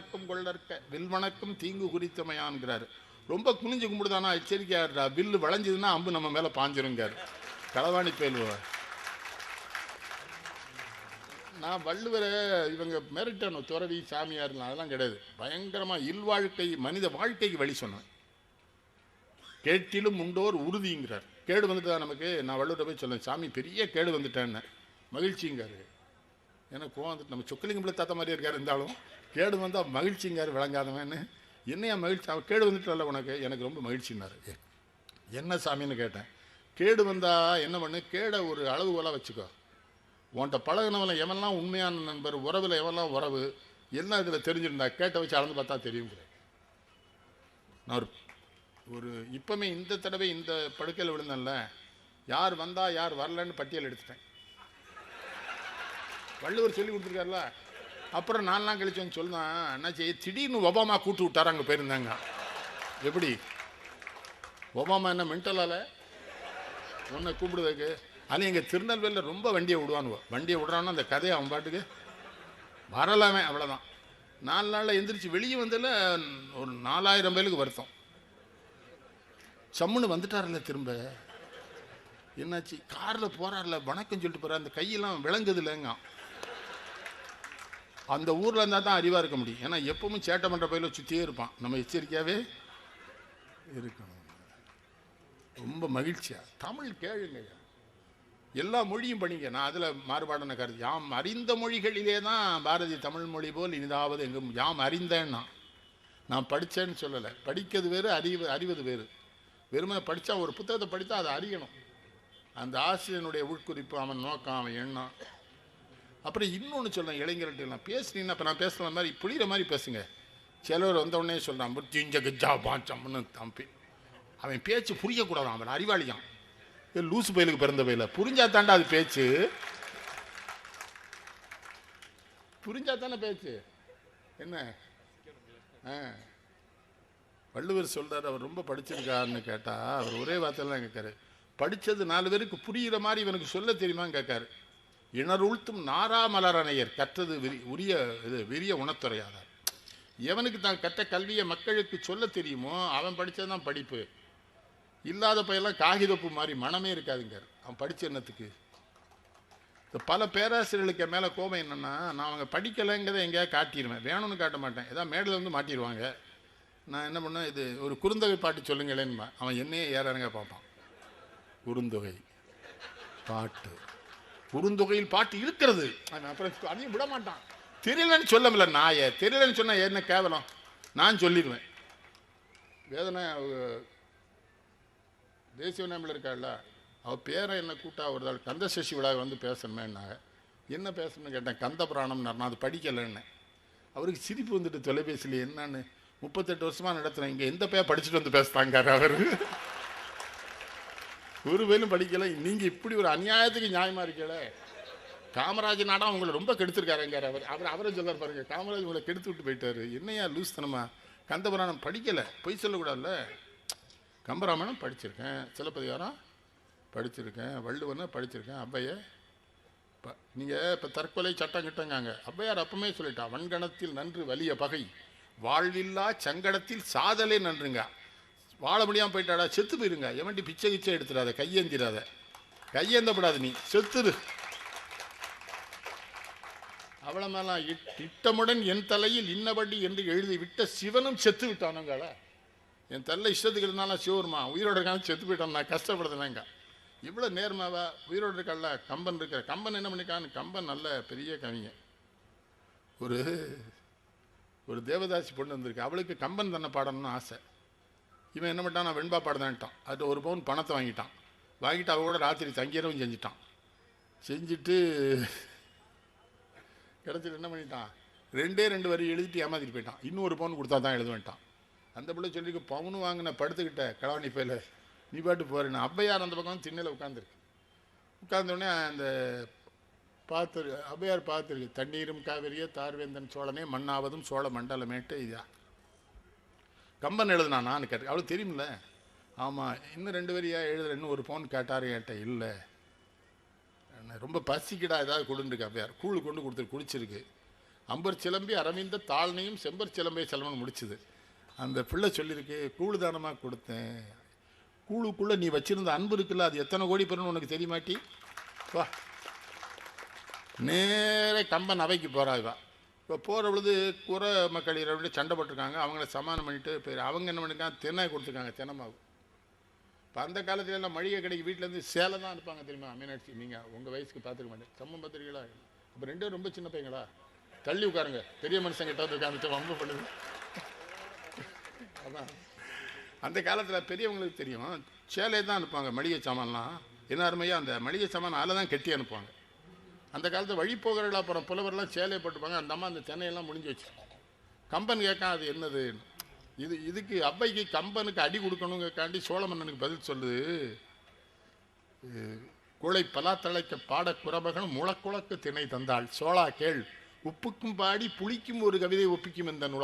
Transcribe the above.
வணக்கம் கொள்ளற்க வில் வணக்கம் தீங்கு குறித்தமையான்கிறாரு. ரொம்ப குனிஞ்சு கும்பிடுதானா? எச்சரிக்கையாருடா வில்லு வளைஞ்சதுன்னா அம்பு நம்ம மேல பாஞ்சிருங்கார் களவாணி பேலுவ. நான் வள்ளுவரை இவங்க மிரட்டணும். துறவி சாமியார்லாம் அதெல்லாம் கிடையாது. பயங்கரமா இல்வாழ்க்கை மனித வாழ்க்கைக்கு வழி சொன்னேன். கேட்டிலும் உண்டோர் உறுதிங்கிறார். கேடு வந்துட்டா நமக்கு? நான் வள்ளுவரை போய் சொல்லேன் சாமி பெரிய கேடு வந்துட்டேன்னு. மகிழ்ச்சிங்காரு எனக்கு கோவம் வந்துட்டு நம்ம சொக்கலிங்கம்பளை தாத்த மாதிரியே இருக்கார் இருந்தாலும் கேடு வந்தால் மகிழ்ச்சிங்கார் விளங்காதவன்னு என்னையா மகிழ்ச்சி அவன் கேடு வந்துட்டல உனக்கு? எனக்கு ரொம்ப மகிழ்ச்சின்னாரு. ஏ, என்ன சாமின்னு கேட்டேன். கேடு வந்தால் என்ன பண்ணு? கேடை ஒரு அளவுகோலாக வச்சுக்கோ. உன்கிட்ட பழகினவன் எவன்லாம் உண்மையான நண்பர் உறவில் எவன்லாம் உறவு எல்லாம் இதில் தெரிஞ்சிருந்தா கேட்டை வச்சு அளந்து பார்த்தா தெரியும் நான் ஒரு ஒரு இப்போமே இந்த தடவை இந்த படுக்கையில் விழுந்தேன்ல யார் வந்தால் யார் வரலன்னு பட்டியல் எடுத்துட்டேன். வள்ளுவர் சொல்லி கொடுத்துருக்காருல. அப்புறம் நாலாம் நாள் கழிச்சு வந்து சொல்லுதான் என்னாச்சு திடீர்னு ஒபாமா கூட்டு விட்டார் அங்கே போயிருந்தாங்க. எப்படி? ஒபாமா என்ன மென்டலால? உன்னை கூப்பிடுறதுக்கு. அது எங்கள் திருநெல்வேலியில் ரொம்ப வண்டியை விடுவானுவோ. வண்டியை விடுறான்னா அந்த கதையை அவன் பாட்டுக்கு வரலாமே அவ்வளோதான் நாலு நாளில் எந்திரிச்சு வெளியே வந்ததில் ஒரு நாலாயிரம் பேருக்கு வருத்தம். சம்முன்னு வந்துட்டார்ல திரும்ப. என்னாச்சு? காரில் போகிறார்ல வணக்கம் சொல்லிட்டு போகிறார் அந்த கையெல்லாம் விளங்குது இல்லைங்க அந்த ஊரில் இருந்தால் தான் அறிவாக இருக்க முடியும். ஏன்னா எப்பவும் சேட்டை பண்ணுற பயில சுற்றியே இருப்பான். நம்ம எச்சரிக்கையாகவே இருக்கணும். ரொம்ப மகிழ்ச்சியாக தமிழ் கேளுங்க. எல்லா மொழியும் படிங்க. நான் அதில் மாறுபாடான கருது யாம் அறிந்த மொழிகளிலே தான் பாரதி தமிழ் மொழி போல் இனிதாவது எங்கும். யாம் அறிந்தேன்னா. நான் படித்தேன்னு சொல்லலை. படிக்கிறது வேறு அறிவு அறிவது வேறு. வெறுமனை படித்தா ஒரு புத்தகத்தை படித்தா அதை அறியணும். அந்த ஆசிரியனுடைய உட்குறிப்பு அவன் நோக்கம் அவன் எண்ணம். அப்புறம் இன்னொன்று சொல்கிறேன் இளைஞர்கள்ட்டெல்லாம் பேசுனீங்கன்னா இப்போ நான் பேசுகிற மாதிரி புரியுற மாதிரி பேசுங்க. சிலவர் வந்தவுடனே சொல்கிறான் புத்திஞ்ச கஜா பாஞ்சம்னு தம்பி. அவன் பேச்சு புரியக்கூடாது அவன் அறிவாளியான் இது லூசு பயிலுக்கு பிறந்த பயில. புரிஞ்சா தாண்டா அது பேச்சு? புரிஞ்சா தானே பேச்சு? என்ன? ஆ. வள்ளுவர் சொல்கிறார் அவர் ரொம்ப படிச்சிருக்காருன்னு கேட்டால் அவர் ஒரே வார்த்தையெல்லாம் கேட்காரு. படிச்சது நாலு பேருக்கு புரியுற மாதிரி இவனுக்கு சொல்ல தெரியுமான்னு கேட்காரு. இணருழ்த்தும் நாராமலரணையர் கற்றது விரி- உரிய இது விரிய உணத்துறையாதார் எவனுக்கு தான் கற்ற கல்வியை மக்களுக்கு சொல்ல தெரியுமோ அவன் படிச்சது தான் படிப்பு. இல்லாத பையெல்லாம் காகிதப்பு மாதிரி மனமே இருக்காதுங்க அவன் படித்த என்னத்துக்கு இந்த பல பேராசிரியர்களுக்கு மேலே கோபம் என்னென்னா நான் அவங்க படிக்கலைங்கிறத எங்கேயாவது காட்டிடுவேன் வேணும்னு காட்ட மாட்டேன். ஏதாவது மேடையில் வந்து மாட்டிடுவாங்க நான் என்ன பண்ணேன் இது ஒரு குறுந்தொகை பாட்டு சொல்லுங்களேன்னு அவன் என்னையே ஏறங்க பார்ப்பான். குறுந்தொகை பாட்டு. குறுந்தொகையில் பாட்டு இருக்கிறது அப்புறம் அதையும் விட மாட்டான். தெரியலன்னு சொல்லமில்ல நாயை. தெரியலன்னு சொன்னால் என்ன கேவலம்? நான் சொல்லிடுவேன். வேதனை தேசிய விநாயகமில் இருக்காள்ல அவள் பேரை என்ன கூட்டா ஒரு நாள் கந்த சஷ்டி விழா வந்து பேசணுமேன்னாங்க. என்ன பேசணும்னு கேட்டேன் கந்த புராணம் நான் அது படிக்கலைன்னு அவருக்கு சிரிப்பு வந்துட்டு தொலைபேசியில் என்னன்னு முப்பத்தெட்டு வருஷமாக நடத்துகிறேன் இங்கே எந்த பேர் படிச்சுட்டு வந்து பேசுதாங்காரு அவர்? ஒரு வேலும் படிக்கலை நீங்கள் இப்படி ஒரு அநியாயத்துக்கு நியாயமாக இருக்கல காமராஜ் நாடா உங்களை ரொம்ப கெடுத்திருக்காருங்கார் அவர். அவர் அவரை சொல்றாரு பாருங்க காமராஜ் உங்களை கெடுத்து விட்டு போயிட்டாரு. என்னையா லூஸ் தனமா? கந்தபுராணம் படிக்கலை. பொய் சொல்லக்கூடாதுல்ல? கம்பராமாயணம் படிச்சிருக்கேன். சிலப்பதிகாரம் படிச்சிருக்கேன். வள்ளுவனை படிச்சிருக்கேன். அவ்வைய இப்போ நீங்கள் இப்போ தற்கொலை சட்டம் கிட்டங்காங்க. அவ்வையார் அப்பமே சொல்லிட்டா வன்கணத்தில் நன்று வலிய பகை வாழ்வில்லா சங்கடத்தில் சாதலே நன்றுங்க. வாழ முடியாமல் போயிட்டாடா செத்து போயிருங்க. எவன்டி பிச்சை கிச்சை எடுத்துடாத கையேந்திராத. கையேந்தப்படாது நீ செத்துரு. அவள மேலாம் இட்- இட்டமுடன் என் தலையில் இன்னபடி என்று எழுதி விட்ட சிவனும் செத்து விட்டானுங்கள என் தலை இஷ்டத்துக்கு இருந்தாலும் சிவருமா உயிரோட இருக்கான்னு செத்து போயிட்டான் நான் கஷ்டப்படுதுனாங்க இவ்வளோ நேர்மாவா உயிரோடு இருக்கல்ல கம்பன் இருக்கிற கம்பன் என்ன பண்ணிக்கான்னு கம்பன் நல்ல பெரிய கவிங்க ஒரு ஒரு தேவதாசி பொண்ணு வந்திருக்கு. அவளுக்கு கம்பன் தன்னை பாடணும்னு ஆசை. இவன் என்ன பண்ணிட்டான்? நான் வெண்பா பாடுதான்ட்டான் அது ஒரு பவுன் பணத்தை வாங்கிட்டான். வாங்கிட்டு அவ கூட ராத்திரி தங்கியறவும் செஞ்சிட்டான். செஞ்சுட்டு கிடச்சிட்டு என்ன பண்ணிட்டான்? ரெண்டே ரெண்டு வரி எழுதிட்டு ஏமாத்திட்டு போயிட்டான். இன்னும் ஒரு பவுன் கொடுத்தா தான் எழுதுவேன்ட்டான். அந்த பிள்ளை சொல்லிக்கு பவுனு வாங்கின படுத்துக்கிட்ட களவாணி பையில. நீ பாட்டு போறேன்னு. அப்பையார் அந்த பக்கம் திண்ணையில் உட்காந்துருக்கு உட்கார்ந்தோடனே அந்த பார்த்துரு ஔவையார் பார்த்துருக்கு தண்ணீரும் காவிரியே தார்வேந்தன் சோழனே மண்ணாவதும் சோழ மண்டலமேட்டு இதா கம்பன் எழுதுனானான்னு கேட்டு அவளுக்கு தெரியும்ல. ஆமாம் இன்னும் ரெண்டு வரியா எழுதுறேன்னு இன்னும் ஒரு ஃபோன் கேட்டார் என்கிட்ட இல்லை. என்ன, ரொம்ப பசிக்கிடா ஏதாவது கொடுந்துருக்கு அப்படியார் கூழ் கொண்டு கொடுத்து குடிச்சிருக்கு. அம்பர் சிலம்பி அரவிந்த தாழ்னையும் செம்பர் சிலம்பை செல்வன் முடிச்சுது. அந்த பிள்ளை சொல்லியிருக்கு கூழு தானமாக கொடுத்தேன். கூழுக்குள்ளே நீ வச்சிருந்த அன்பு இருக்குல்ல அது எத்தனை கோடி பெறணும்னு உனக்கு தெரியுமாட்டி வா. நேரே கம்பன் அவைக்கு போகிறா இவா. இப்போ போகிற பொழுது குற மக்கள் இரவு சண்டை போட்டிருக்காங்க. அவங்கள சமாதானம் பண்ணிட்டு போயிரு. அவங்க என்ன பண்ணிருக்காங்க? தென்னை கொடுத்துருக்காங்க தென்னமாவு இப்போ அந்த காலத்துல எல்லாம் மளிகை கடைக்கு வீட்டிலேருந்து சேலை தான் அனுப்பாங்க தெரியுமா? மீனாட்சி நீங்கள் உங்கள் வயசுக்கு பார்த்துருக்க மாட்டேன். சம்மம் பார்த்துருக்கீங்களா அப்போ ரெண்டு ரொம்ப சின்ன பையங்களா? தள்ளி உட்காருங்க. பெரிய மனுஷங்கிட்ட வந்து உட்காந்துட்டு வம்பு பண்ணுது அதான். அந்த காலத்தில் பெரியவங்களுக்கு தெரியும். சேலையை தான் அனுப்புவாங்க மளிகை சாமான்லாம். என்ன அருமையாக அந்த மளிகை சாமான் அதில் தான் கட்டி அனுப்புவாங்க. அந்த காலத்தில் வழி போகிறவர்கள் அப்புறம் புலவரெல்லாம் சேலையை போட்டுப்பாங்க. அந்த அம்மா அந்த சென்னையெல்லாம் முடிஞ்சு வச்சு கம்பன் கேட்கான் அது என்னது? இது இதுக்கு அவ்வைக்கு கம்பனுக்கு அடி கொடுக்கணுங்கக்காண்டி சோழமன்னனுக்கு பதில் சொல்லுது. குளை பலாத்தழைக்க பாட குறபகன் முளக்குளக்கு திணை தந்தாள். சோழா கேள் உப்புக்கும் பாடி புளிக்கும் ஒரு கவிதை ஒப்பிக்கும் இந்த நுழா